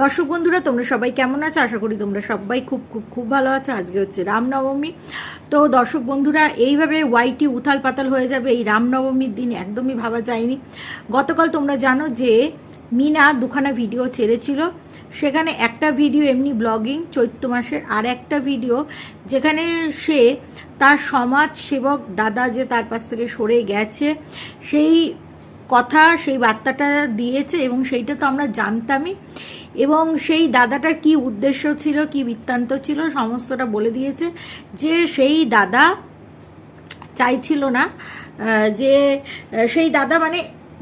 দর্শক বন্ধুরা, তোমরা সবাই কেমন আছো? আশা করি তোমরা সবাই খুব খুব খুব ভালো আছো। আজকে হচ্ছে রামনবমী। তো দর্শক বন্ধুরা, এইভাবে ওয়াইটি উথাল পাতাল হয়ে যাবে এই রামনবমীর দিন একদমই ভাবা যায়নি। গতকাল তোমরা জানো যে মিনা দুখানা ভিডিও ছেড়েছিল। সেখানে একটা ভিডিও এমনি ব্লগিং, চৈত্র মাসের আর একটা ভিডিও যেখানে সে তার সমাজ সেবক দাদা যে তার পাশ থেকে সরে গেছে, সেই কথা সেই বার্তাটা দিয়েছে এবং সেইটা তো আমরা জানতামই। এবং সেই দাদাটার কি উদ্দেশ্য ছিল, কি বৃত্তান্ত ছিল, সমস্তটা বলে দিয়েছে যে সেই দাদা চাইছিল না যে সেই দাদা মানে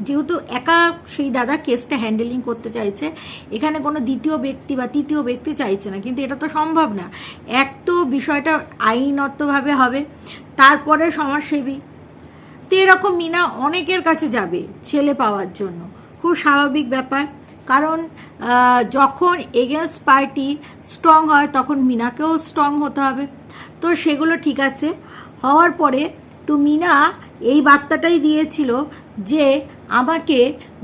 যেহেতু একা সেই দাদা কেসটা হ্যান্ডেলিং করতে চাইছে, এখানে কোনো দ্বিতীয় ব্যক্তি বা তৃতীয় ব্যক্তি চাইছে না, কিন্তু এটা তো সম্ভব না। এক তো বিষয়টা আইনতভাবে হবে, তারপরে সমাজসেবী তো এরকম মিনা অনেকের কাছে যাবে ছেলে পাওয়ার জন্য। খুব স্বাভাবিক ব্যাপার। কারণ যখন এগেনস্ট পার্টি স্ট্রং হয়, তখন মিনাকেও স্ট্রং হতে হবে। তো সেগুলো ঠিক আছে। হওয়ার পরে তো মিনা এই বার্তাটাই দিয়েছিল যে, আমাকে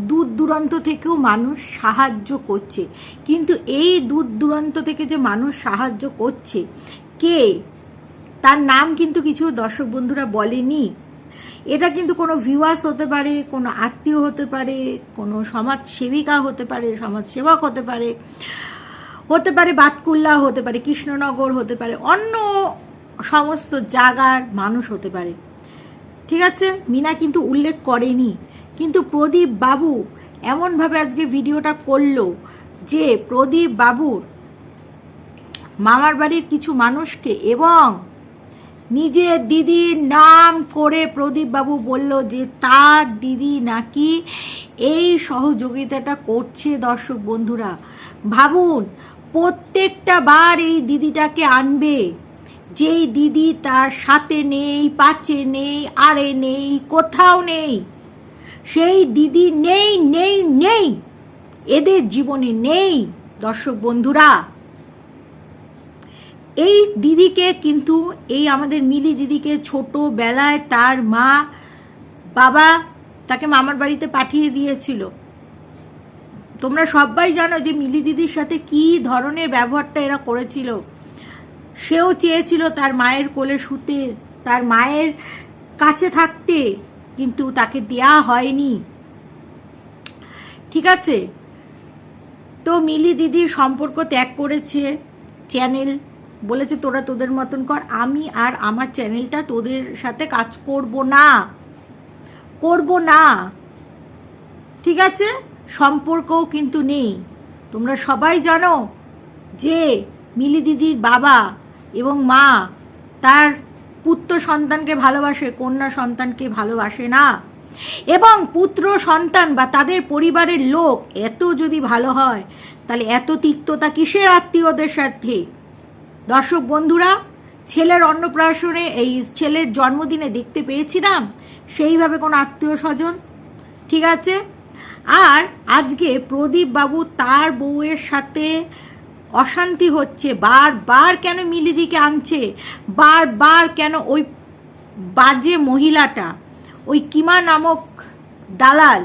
দূর দূরান্ত থেকেও মানুষ সাহায্য করছে। কিন্তু এই দূর দূরান্ত থেকে যে মানুষ সাহায্য করছে, কে? তার নাম কিন্তু কিছু দর্শক বন্ধুরা বলেনি। এটা কিন্তু কোনো ভিউয়ার্স হতে পারে, কোনো আত্মীয় হতে পারে, কোনো সমাজ সেবিকা হতে পারে সমাজ সেবক হতে পারে হতে পারে বাতকুল্লা, হতে পারে কৃষ্ণনগর, হতে পারে অন্য সমস্ত জায়গার মানুষ হতে পারে। ঠিক আছে? মিনা কিন্তু উল্লেখ করেনি। কিন্তু প্রদীপ বাবু এমনভাবে আজকে ভিডিওটা করল যে প্রদীপ বাবুর মামার বাড়ির কিছু মানুষকে এবং নিজের দিদির নাম করে প্রদীপ বাবু বলল যে, তার দিদি নাকি এই সহযোগিতাটা করছে দর্শক বন্ধুরা। ভাবুন, প্রত্যেকটা বার এই দিদিটাকে আনবে। যেই দিদি তার সাথে নেই পাচে নেই আরে নেই, কোথাও নেই, সেই দিদি নেই নেই নেই। এদের জীবনে নেই, দর্শক বন্ধুরা। এই দিদিকে কিন্তু, এই আমাদের মিলি দিদিকে ছোটবেলায় তার মা, বাবা তাকে মামার বাড়িতে পাঠিয়ে দিয়েছিল। তোমরা সবাই জানো যে মিলি দিদির সাথে কি ধরনের ব্যবহারটা এরা করেছিল। সেও চেয়েছিল তার মায়ের কোলে শুতে, তার মায়ের কাছে থাকতে, কিন্তু তাকে দেয়া হয়নি। ঠিক আছে? তো মিলি দিদির সম্পর্ক ত্যাগ করেছে, চ্যানেল বলেছে তোরা তোদের মতন কর। আমি আর আমার চ্যানেলটা তোদের সাথে কাজ করব না। করব না। ঠিক আছে? সম্পর্কও কিন্তু নেই। তোমরা সবাই জানো যে মিলি দিদির বাবা এবং মা তার পুত্র সন্তানকে ভালোবাসে, কন্যা সন্তানকে ভালোবাসে না। এবং পুত্র সন্তান বা তাদের পরিবারের লোক এত যদি ভালো হয়, তাহলে এত তিক্ততা কিসের আত্মীয়দের সাথে? দর্শক বন্ধুরা, ছেলের অন্নপ্রাশনে এই ছেলের জন্মদিনে দেখতে পেয়েছিলাম, সেইভাবে কোনো আত্মীয় স্বজন, ঠিক আছে? আর আজকে প্রদীপ বাবু তার বউয়ের সাথে অশান্তি হচ্ছে, বারবার কেন মিলিদিকে আনছে, বারবার কেন ওই বাজে মহিলাটা, ওই কিমা নামক দালাল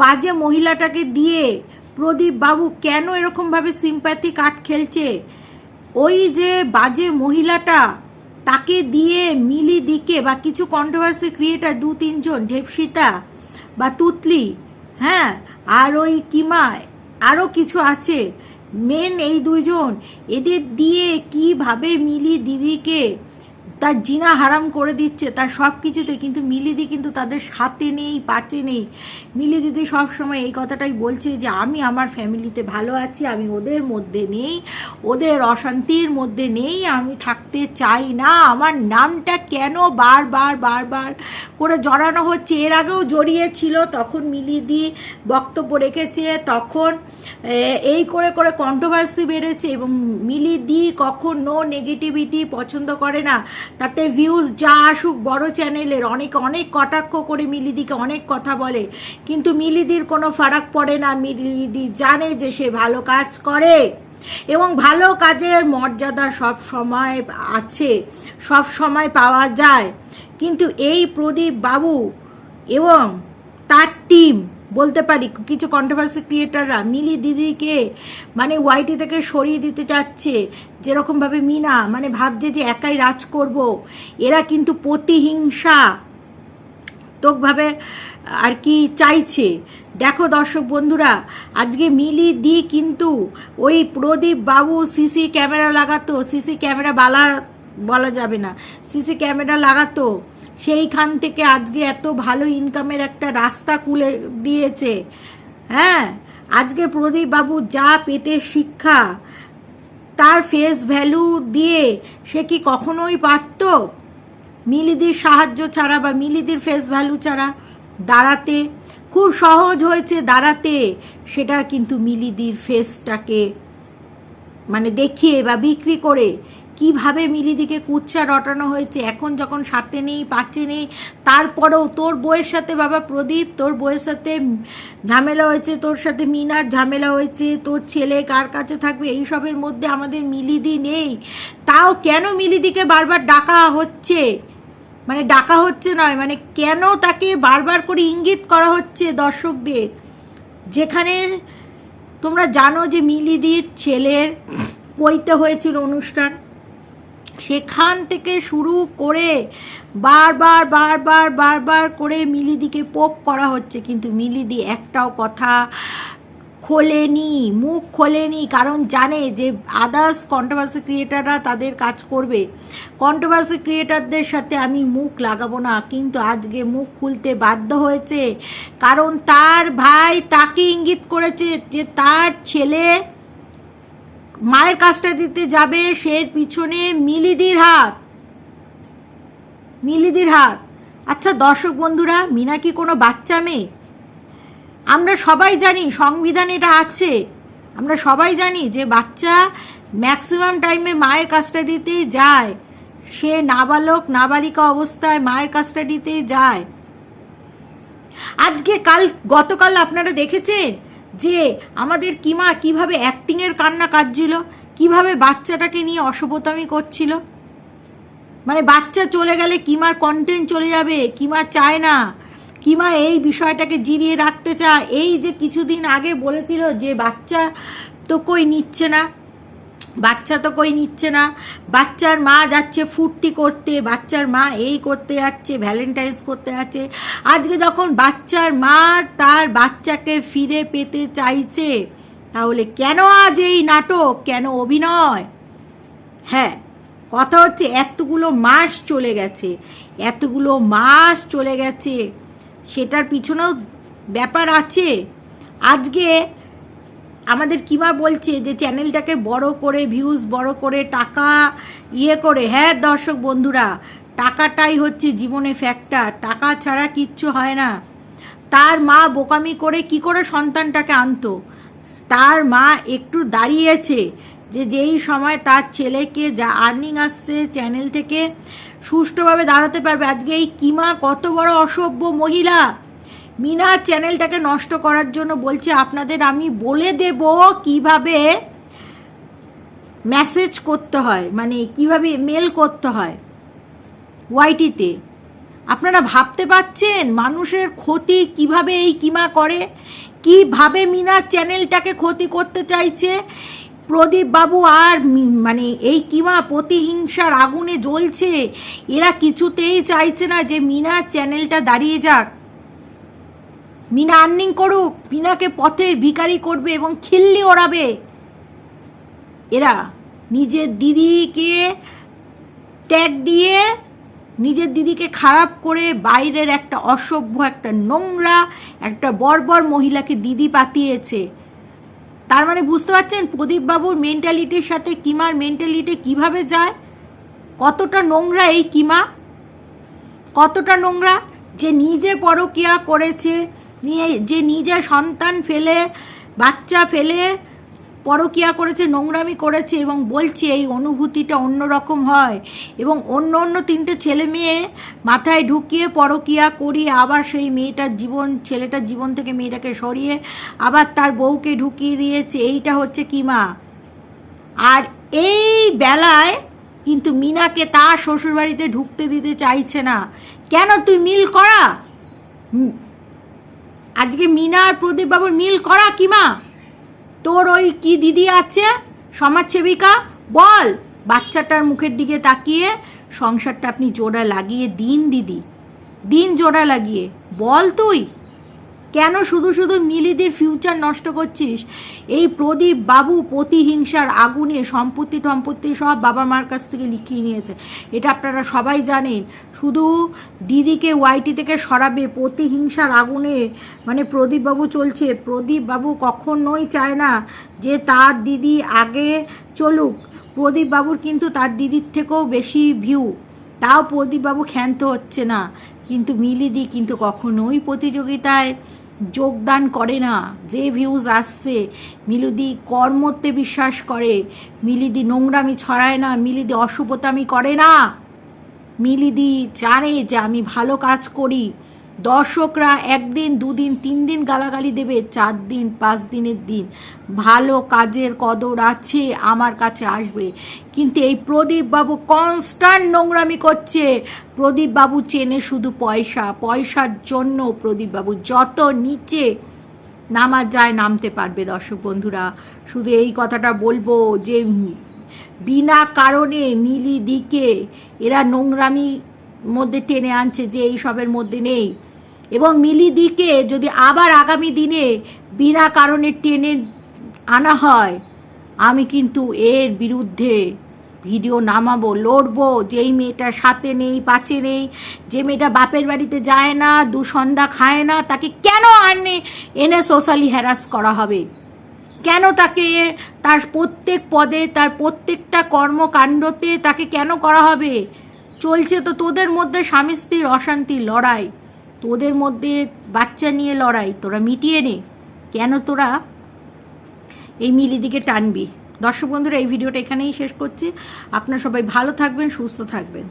বাজে মহিলাটাকে দিয়ে প্রদীপ বাবু কেন এরকমভাবে সিম্প্যাথি কাট খেলছে? ওই যে বাজে মহিলাটা, তাকে দিয়ে মিলি দিকে বা কিছু কন্ট্রোভার্সি ক্রিয়েটার দু তিনজন, ঢেপসিতা বা তুতলি হ্যাঁ আর ওই কিমা আরও কিছু আছে। মেন এই দুজন এদের দিয়ে কীভাবে মিলি দিদিকে তার জিনা হারাম করে দিচ্ছে, তার সব কিছুতে কিন্তু মিলিদি কিন্তু তাদের সাথে নেই, পাচে নেই। মিলি দিদি সবসময় এই কথাটাই বলছে যে, আমি আমার ফ্যামিলিতে ভালো আছি, আমি ওদের মধ্যে নেই, ওদের অশান্তির মধ্যে নেই, আমি থাকতে চাই না। আমার নামটা কেন বারবার বারবার করে জড়ানো হচ্ছে? এর আগেও জড়িয়েছিল, তখন মিলিদি বক্তব্য রেখেছে, তখন এই করে করে কন্ট্রোভার্সি বেড়েছে এবং মিলিদি কখনো নেগেটিভিটি পছন্দ করে না। তাতে ভিউজ যা আসুক, বড় চ্যানেলের অনেক অনেক কটাক্ষ করে মিলিদিকে অনেক কথা বলে। কিন্তু মিলিদির কোনো ফারাক পড়ে না, মিলিদি জানে যে সে ভালো কাজ করে। এবং ভালো কাজের মর্যাদা সব সময় আছে, সব সময় পাওয়া যায়। কিন্তু এই প্রদীপ বাবু এবং তার টিম বলতে পারি, কিছু কন্ট্রোভার্সি ক্রিয়েটাররা মিলি দিদিকে মানে ওয়াইটি থেকে সরিয়ে দিতে চাচ্ছে যেরকমভাবে মিনা মানে ভাবছে যে একাই রাজ করব। এরা কিন্তু প্রতিহিংসা। তোকভাবে আর কি চাইছে? দেখো দর্শক বন্ধুরা, আজকে মিলি দি কিন্তু ওই প্রদীপ বাবু সিসি ক্যামেরা লাগাতো। সিসি ক্যামেরা বালা বলা যাবে না। সিসি ক্যামেরা লাগাতো। সেইখান থেকে আজকে এত ভালো ইনকামের একটা রাস্তা খুলে দিয়েছে। হ্যাঁ আজকে প্রদীপ বাবু যা পেতে শিক্ষা, তার ফেস ভ্যালু দিয়ে সে কি কখনোই পারতো? মিলিদির সাহায্য ছাড়া বা মিলিদির ফেস ভ্যালু ছাড়া দাঁড়াতে, খুব সহজ হয়েছে দাঁড়াতে। সেটা কিন্তু মিলিদির ফেসটাকে মানে দেখিয়ে বা বিক্রি করে কীভাবে মিলিদিকে কুচ্চা রটানো হয়েছে? এখন যখন সাথে নেই, পাচ্ছে নেই, তারপরেও তোর বইয়ের সাথে বাবা প্রদীপ, তোর বইয়ের সাথে ঝামেলা হয়েছে, তোর সাথে মিনার ঝামেলা হয়েছে, তোর ছেলে কার কাছে থাকবে, এইসবের মধ্যে আমাদের মিলিদি নেই। তাও কেন মিলিদিকে বারবার ডাকা হচ্ছে? মানে ডাকা হচ্ছে নয় মানে কেন তাকে বারবার করে ইঙ্গিত করা হচ্ছে দর্শকদের? যেখানে তোমরা জানো যে মিলিদির ছেলের পৈতে হয়েছিল অনুষ্ঠান। সেখান থেকে শুরু করে বারবার বারবার বারবার করে মিলিদিকে পোপ করা হচ্ছে। কিন্তু মিলিদি একটাও কথা খোলেনি, মুখ খোলেনি, কারণ জানে যে আদার্স কন্ট্রোভার্সি ক্রিয়েটাররা তাদের কাজ করবে। কন্ট্রোভার্সি ক্রিয়েটারদের সাথে আমি মুখ লাগাবো না, কিন্তু আজকে মুখ খুলতে বাধ্য হয়েছে। কারণ তার ভাই তাকে ইঙ্গিত করেছে যে তার ছেলে মায়ের কাজটা দিতে যাবে সে পিছনে মিলিদির হাত। মিলিদির হাত। আচ্ছা দর্শক বন্ধুরা, মিনা কি কোনো বাচ্চা মেয়ে? আমরা সবাই জানি সংবিধান এটা আছে। আমরা সবাই জানি যে বাচ্চা ম্যাক্সিমাম টাইমে মায়ের কাস্টাডিতেই যায়। সে নাবালক, নাবালিকা অবস্থায় মায়ের কাস্টাডিতেই যায়। আজকে কাল, গতকাল আপনারা দেখেছেন? যে আমাদের কিমা কীভাবে অ্যাক্টিংয়ের কান্না কাটছিল কীভাবে বাচ্চাটাকে নিয়ে অসভ্যতামি করছিল। মানে বাচ্চা চলে গেলে কিমার কন্টেন্ট চলে যাবে, কিমা চায় না, কিমা এই বিষয়টাকে জিরিয়ে রাখতে চায়। এই যে কিছুদিন আগে বলেছিল যে বাচ্চা তো কই নিচ্ছে না বাচ্চা তো কই নিচ্ছে না। বাচ্চার মা যাচ্ছে ফুর্তি করতে, বাচ্চার মা এই করতে যাচ্ছে ভ্যালেন্টাইন্স করতে যাচ্ছে। আজকে যখন বাচ্চার মা তার বাচ্চাকে ফিরে পেতে চাইছে, তাহলে কেন আজ এই নাটক? কেন অভিনয়? হ্যাঁ কথা হচ্ছে এতগুলো মাস চলে গেছে, এতগুলো মাস চলে গেছে, সেটার পিছনেও ব্যাপার আছে। আজকে আমাদের কিমা বলছে যে চ্যানেলটাকে বড় করে ভিউজ বড় করে টাকা ইয়ে করে। হ্যাঁ দর্শক বন্ধুরা, টাকাটাই হচ্ছে জীবনে ফ্যাক্টর টাকা ছাড়া কিচ্ছু হয় না। তার মা বোকামি করে কি করে সন্তানটাকে আনতো? তার মা একটু দাঁড়িয়েছে যে যেই সময় তার ছেলেকে যা আর্নিং আসছে চ্যানেল থেকে সুষ্ঠুভাবে দাঁড়াতে পারবে। আজকে এই কিমা কত বড় অসভ্য মহিলা! মিনা চ্যানেলটাকে নষ্ট করার জন্য বলছে, আপনাদের আমি বলে দেব কীভাবে মেসেজ করতে হয় মানে কীভাবে মেল করতে হয় ওয়াইটিতে আপনারা ভাবতে পারছেন মানুষের ক্ষতি কীভাবে এই কিমা করে? কীভাবে মিনার চ্যানেলটাকে ক্ষতি করতে চাইছে? প্রদীপ বাবু আর মানে এই কিমা প্রতিহিংসার আগুনে জ্বলছে। এরা কিছুতেই চাইছে না যে মিনার চ্যানেলটা দাঁড়িয়ে যাক। মিনা আর্নিং করুক, মিনাকে পথের ভিকারি করবে এবং খিল্লি ওড়াবে। এরা নিজের দিদিকে ট্যাগ দিয়ে, নিজের দিদিকে খারাপ করে বাইরের একটা অসভ্য একটা নোংরা, একটা বর্বর মহিলাকে দিদি পাতিয়েছে। তার মানে বুঝতে পারছেন প্রদীপবাবুর মেন্টালিটির সাথে কিমার মেন্টালিটি কীভাবে যায়? কতটা নোংরা এই কিমা? কতটা নোংরা যে নিজে পরকিয়া করেছে নিয়ে যে নিজে সন্তান ফেলে, বাচ্চা ফেলে, পরকিয়া করেছে, নোংরামি করেছে এবং বলছে এই অনুভূতিটা অন্যরকম হয় এবং অন্য অন্য তিনটে ছেলে মেয়ে মাথায় ঢুকিয়ে পরকিয়া করিয়ে আবার সেই মেয়েটার জীবন, ছেলেটার জীবন থেকে মেয়েটাকে সরিয়ে আবার তার বউকে ঢুকিয়ে দিয়েছে। এইটা হচ্ছে কিমা। আর এই বেলায় কিন্তু মিনাকে তার শ্বশুরবাড়িতে ঢুকতে দিতে চাইছে না। কেন তুই মিল করা? আজকে মিনা আর প্রদীপ বাবুর মিল করা কি মা? তোর ওই কি দিদি আছে? সমাজসেবিকা? বল। বাচ্চাটার মুখের দিকে তাকিয়ে সংসারটা আপনি জোড়া লাগিয়ে দিন দিদি। দিন জোড়া লাগিয়ে। বল তুই। কেন শুধু শুধু মিলিদের ফিউচার নষ্ট করছিস? এই প্রদীপ বাবু প্রতিহিংসার আগুনে সম্পত্তি টম্পত্তি সব বাবা মার কাছ থেকে লিখিয়ে নিয়েছে। এটা আপনারা সবাই জানেন। শুধু দিদিকে ওয়াইটি থেকে সরাবে প্রতিহিংসার আগুনে মানে প্রদীপ বাবু চলছে। প্রদীপ বাবু কখনোই চায় না যে তার দিদি আগে চলুক। প্রদীপ বাবুর কিন্তু তার দিদির থেকেও বেশি ভিউ তাও প্রদীপবাবু ক্ষান্ত হচ্ছে না। কিন্তু মিলিদি কিন্তু কখনোই প্রতিযোগিতায় যোগদান করে না। যে ভিউজ আসছে, মিলিদি কর্মতে বিশ্বাস করে। মিলিদি নোংরামি ছড়ায় না, মিলিদি অশুভতামি করে না। মিলিদি জানে যে আমি ভালো কাজ করি। দর্শকরা একদিন, দুদিন তিন দিন গালাগালি দেবে চার দিন পাঁচ দিনের দিন। ভালো কাজের কদর আছে, আমার কাছে আসবে। কিন্তু এই প্রদীপ বাবু কনস্ট্যান্ট নোংরামি করছে। প্রদীপ বাবু চেনে শুধু পয়সা, পয়সার জন্য প্রদীপ বাবু যত নিচে নামা যায় নামতে পারবে দর্শক বন্ধুরা। শুধু এই কথাটা বলব যে, বিনা কারণে মিলি দিকে এরা নোংরামি মধ্যে টেনে আনছে যে এই সবের মধ্যে নেই। এবং মিলি দিকে যদি আবার আগামী দিনে বিনা কারণে টেনে আনা হয়, আমি কিন্তু এর বিরুদ্ধে ভিডিও নামাবো, লড়বো। যেই মেয়েটার সাথে নেই পাচে নেই, যে মেয়েটা বাপের বাড়িতে যায় না, দু সন্ধ্যা খায় না, তাকে কেন আনে? এনে সোশ্যালি হ্যারাস করা হবে। কেন তাকে তার প্রত্যেক পদে, তার প্রত্যেকটা কর্মকাণ্ডতে তাকে কেন করা হবে? চলছে তো তোদের মধ্যে স্বামী স্ত্রীর অশান্তির লড়াই। তোদের মধ্যে বাচ্চা নিয়ে লড়াই, তোরা মিটিয়ে নে। কেন তোরা এই মিলি দিকে টানবি? দর্শক বন্ধুরা, এই ভিডিওটা এখানেই শেষ করছি। আপনারা সবাই ভালো থাকবেন, সুস্থ থাকবেন।